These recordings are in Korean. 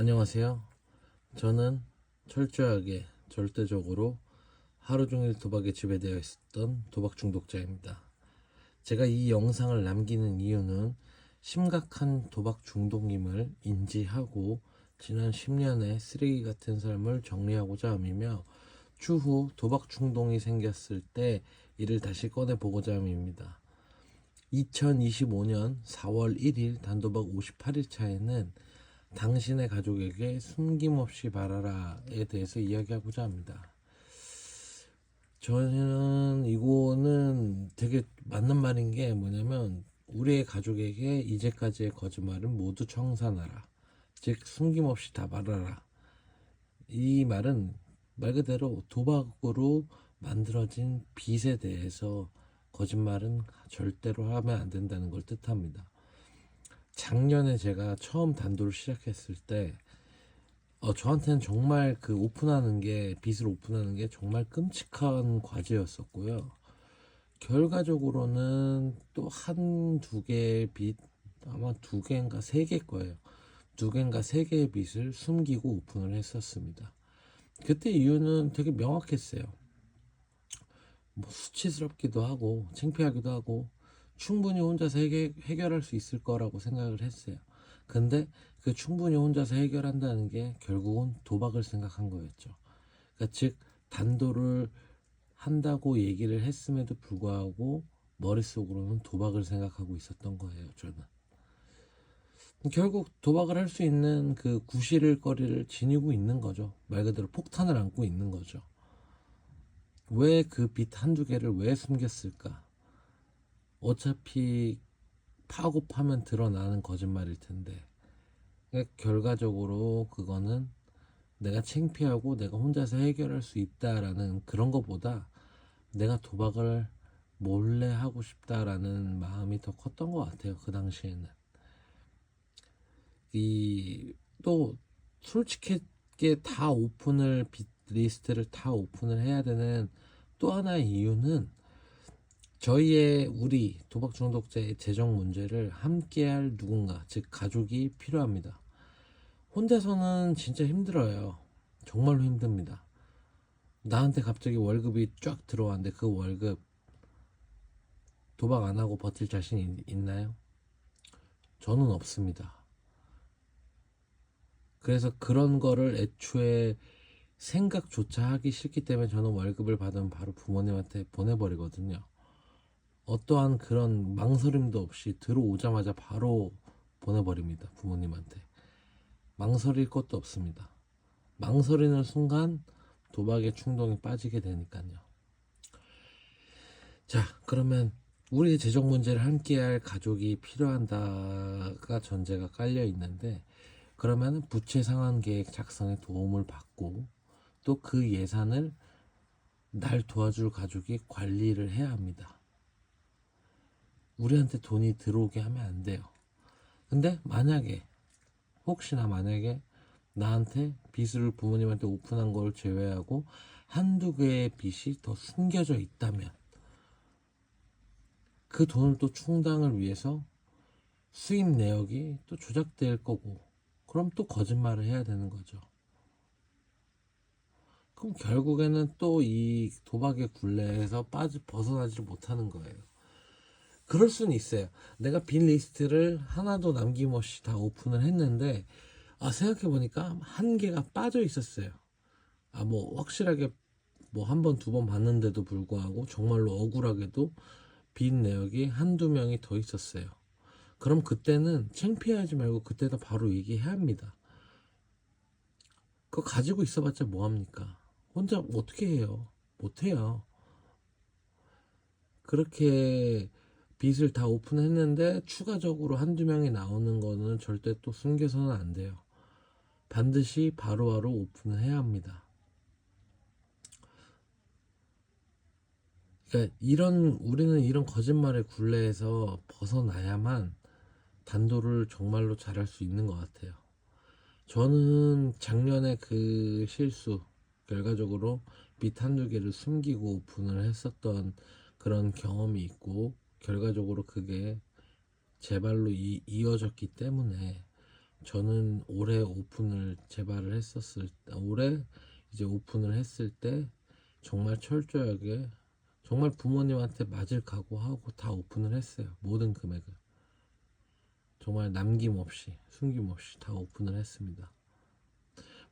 안녕하세요. 저는 철저하게 절대적으로 하루 종일 도박에 지배되어 있었던 도박 중독자입니다. 제가 이 영상을 남기는 이유는 심각한 도박 중독임을 인지하고 지난 10년의 쓰레기 같은 삶을 정리하고자 함이며 추후 도박 중독이 생겼을 때 이를 다시 꺼내 보고자 함입니다. 2025년 4월 1일 단도박 58일 차에는 당신의 가족에게 숨김없이 바라라에 대해서 이야기하고자 합니다. 저는 이거는 되게 맞는 말인 게 뭐냐면 우리의 가족에게 이제까지의 거짓말은 모두 청산하라. 즉 숨김없이 다 말하라. 이 말은 말 그대로 도박으로 만들어진 빚에 대해서 거짓말은 절대로 하면 안 된다는 걸 뜻합니다. 작년에 제가 처음 단도를 시작했을 때, 어, 저한테는 정말 그 오픈하는 게, 빚을 오픈하는 게 정말 끔찍한 과제였었고요. 결과적으로는 또 한 두 개의 빚, 아마 두 개인가 세 개 거예요. 두 개인가 세 개의 빚을 숨기고 오픈을 했었습니다. 그때 이유는 되게 명확했어요. 뭐 수치스럽기도 하고, 창피하기도 하고, 충분히 혼자서 해결, 해결 할 수 있을 거라고 생각을 했어요. 근데 그 충분히 혼자서 해결한다는 게 결국은 도박을 생각한 거였죠. 그러니까 즉 단도를 한다고 얘기를 했음에도 불구하고 머릿속으로는 도박을 생각하고 있었던 거예요, 저는. 결국 도박을 할 수 있는 그 구실을 거리를 지니고 있는 거죠. 말 그대로 폭탄을 안고 있는 거죠. 왜그빚 한두 개를 왜 숨겼을까? 어차피 파고 파면 드러나는 거짓말일 텐데. 그러니까 결과적으로 그거는 내가 창피하고 내가 혼자서 해결할 수 있다라는 그런 것보다 내가 도박을 몰래 하고 싶다라는 마음이 더 컸던 것 같아요 그 당시에는. 이 또 솔직하게 다 오픈을 빚 리스트를 다 오픈을 해야 되는 또 하나의 이유는 저희의 우리 도박 중독자의 재정 문제를 함께할 누군가, 즉 가족이 필요합니다. 혼자서는 진짜 힘들어요. 정말로 힘듭니다. 나한테 갑자기 월급이 쫙 들어왔는데 그 월급 도박 안 하고 버틸 자신 있, 있나요? 저는 없습니다. 그래서 그런 거를 애초에 생각조차 하기 싫기 때문에 저는 월급을 받으면 바로 부모님한테 보내버리거든요. 어떠한 그런 망설임도 없이 들어오자마자 바로 보내버립니다. 부모님한테. 망설일 것도 없습니다. 망설이는 순간 도박의 충동이 빠지게 되니까요. 자, 그러면 우리의 재정 문제를 함께할 가족이 필요한다가 전제가 깔려 있는데, 그러면 부채 상환 계획 작성에 도움을 받고, 또 그 예산을 날 도와줄 가족이 관리를 해야 합니다. 우리한테 돈이 들어오게 하면 안 돼요. 근데 만약에 혹시나 만약에 나한테 빚을 부모님한테 오픈한 걸 제외하고 한두 개의 빚이 더 숨겨져 있다면 그 돈을 또 충당을 위해서 수입 내역이 또 조작될 거고 그럼 또 거짓말을 해야 되는 거죠. 그럼 결국에는 또 이 도박의 굴레에서 빠져 벗어나지 못하는 거예요. 그럴 수는 있어요. 내가 빈 리스트를 하나도 남김없이 다 오픈을 했는데, 아, 생각해보니까 한 개가 빠져 있었어요. 아, 뭐, 확실하게 뭐 한 번, 두 번 봤는데도 불구하고 정말로 억울하게도 빈 내역이 한두 명이 더 있었어요. 그럼 그때는 창피하지 말고 그때다 바로 얘기해야 합니다. 그거 가지고 있어봤자 뭐합니까? 혼자 어떻게 해요? 못해요. 그렇게 빚을 다 오픈했는데 추가적으로 한두 명이 나오는 거는 절대 또 숨겨서는 안 돼요. 반드시 바로 바로 오픈을 해야 합니다. 그러니까 이런 우리는 이런 거짓말의 굴레에서 벗어나야만 단도를 정말로 잘할 수 있는 것 같아요. 저는 작년에 그 실수 결과적으로 빚 한두 개를 숨기고 오픈을 했었던 그런 경험이 있고 결과적으로 그게 제 발로 이, 이어졌기 때문에 저는 올해 오픈을 재발을 했었을 때, 올해 이제 오픈을 했을 때 정말 철저하게 정말 부모님한테 맞을 각오하고 다 오픈을 했어요. 모든 금액을. 정말 남김없이, 숨김없이 다 오픈을 했습니다.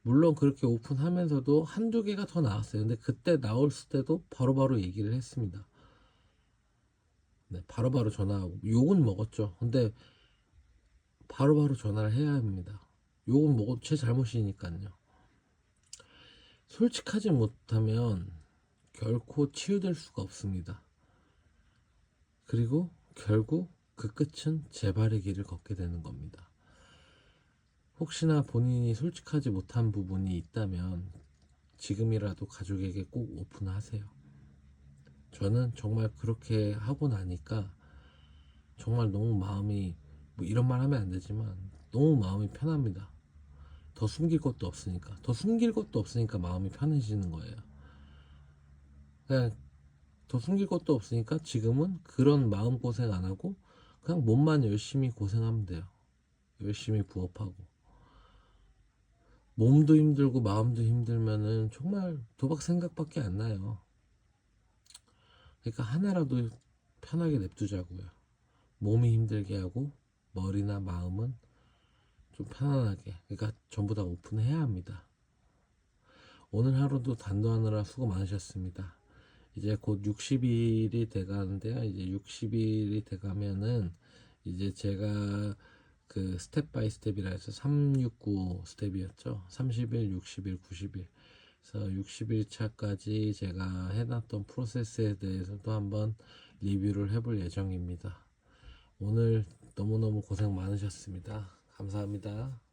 물론 그렇게 오픈하면서도 한두 개가 더 나왔어요. 근데 그때 나왔을 때도 바로 바로 얘기를 했습니다. 네, 바로바로 전화하고 욕은 먹었죠. 근데 바로바로 전화를 해야 합니다. 욕은 먹어도 제 잘못이니까요. 솔직하지 못하면 결코 치유될 수가 없습니다. 그리고 결국 그 끝은 재발의 길을 걷게 되는 겁니다. 혹시나 본인이 솔직하지 못한 부분이 있다면 지금이라도 가족에게 꼭 오픈하세요. 저는 정말 그렇게 하고 나니까 정말 너무 마음이 뭐 이런 말 하면 안 되지만 너무 마음이 편합니다. 더 숨길 것도 없으니까 더 숨길 것도 없으니까 마음이 편해지는 거예요. 그냥 더 숨길 것도 없으니까 지금은 그런 마음 고생 안 하고 그냥 몸만 열심히 고생하면 돼요. 열심히 부업하고 몸도 힘들고 마음도 힘들면은 정말 도박 생각밖에 안 나요. 그러니까 하나라도 편하게 냅두자고요. 몸이 힘들게 하고 머리나 마음은 좀 편안하게. 그러니까 전부 다 오픈해야 합니다. 오늘 하루도 단도하느라 수고 많으셨습니다. 이제 곧 60일이 돼가는데요. 이제 60일이 돼가면은 이제 제가 그 스텝 바이 스텝이라 해서 369 스텝이었죠. 30일, 60일, 90일. 그래서 60일 차까지 제가 해놨던 프로세스에 대해서도 한번 리뷰를 해볼 예정입니다. 오늘 너무너무 고생 많으셨습니다. 감사합니다.